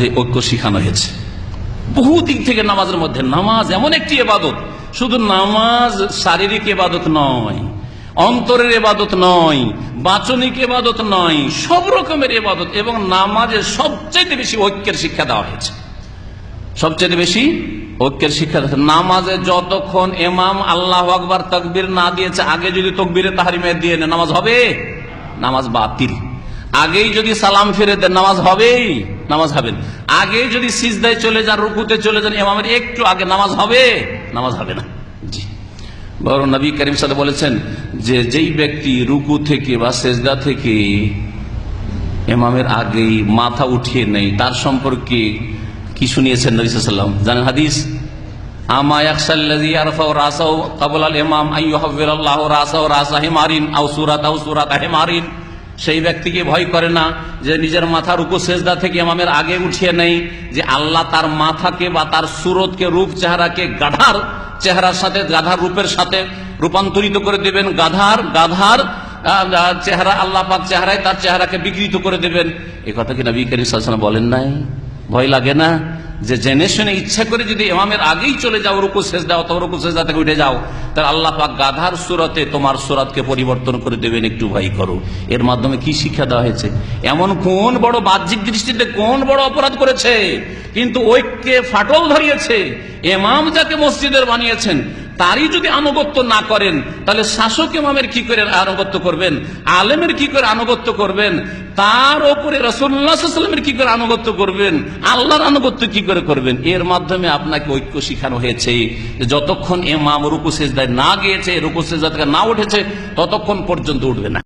মধ্যে ঐক্য শিখানো হয়েছে। বহু দিক থেকে নামাজের মধ্যে, নামাজ এমন একটি এবাদত, শুধু নামাজ শারীরিক এবাদত নয়, অন্তরের এবাদত নয়, বাচনিক এবাদত নয়, সব রকমের এবাদত এবং নামাজের সবচেয়ে বেশি ঐক্যের শিক্ষা দেওয়া হয়েছে। সবচেয়ে বেশি ঐক্যের শিক্ষা দিয়েছে। নামাজে যতক্ষণ এমাম আল্লাহ আকবার তকবির না দিয়েছে, আগে যদি তকবিরে তাহারিমে দিয়ে নামাজ হবে? নামাজ বাতিল। আগেই যদি সালাম ফিরে দেন, নামাজ হবেই। নামাজ হবেন আগে যদি সিজদায় চলে যান, রুকুতে চলে যান এমামের একটু আগে নামাজ হবে নামাজ হবে না। জি। বড় নবী করিম সাথে বলেছেন যে, যেই ব্যক্তি রুকু থেকে বা সেজদা থেকে এমামের আগেই মাথা উঠিয়ে নেই তার সম্পর্কে কি শুনিয়েছেন নবী সাল্লাম জানেন হাদিস? আমা সেই ব্যক্তিকে ভয় করে না যে নিজের মাথার সেজদা থেকে ইমামের আগে উঠিয়ে নেই, যে আল্লাহ তার মাথাকে বা তার সুরতকে, রূপ চেহারাকে গাধার চেহারার সাথে, গাধার রূপের সাথে রূপান্তরিত করে দেবেন। গাধার গাধার চেহারা, আল্লাহ পাক চেহারায় তার চেহারাকে বিকৃত করে দেবেন। এ কথা কি নবী করিম বলেন নাই? ভয় লাগে না? যে জেনে শুনে ইচ্ছা করে যদি এমামের আগেই চলে যাও, রুকু শেষ দাও তোমার রুকু শেষ দাতে উঠে যাও, তাহলে আল্লাহ পাক গাধার সুরতে তোমার সুরাতকে পরিবর্তন করে দেবেন একটু ভাই করো। এর মাধ্যমে কি শিক্ষা দেওয়া হয়েছে? এমন কোন বড় বাহ্যিক দৃষ্টিতে কোন বড় অপরাধ করেছে? কিন্তু ঐক্যে ফাটল ধরিয়েছে। এমাম যাকে মসজিদের বানিয়েছেন তারই যদি আনুগত্য না করেন, তাহলে শাসক ইমামের কি করে আনুগত্য করবেন? আলেমের কি করে আনুগত্য করবেন? তার ওপরে রসুল্লাহামের কি করে আনুগত্য করবেন? আল্লাহর আনুগত্য কি করে করবেন? এর মাধ্যমে আপনাকে ঐক্য শিখানো হয়েছে। যতক্ষণ এমাম রুকু সেজদায় না গিয়েছে, রুকু সেজদা না উঠেছে, ততক্ষণ পর্যন্ত উঠবে না।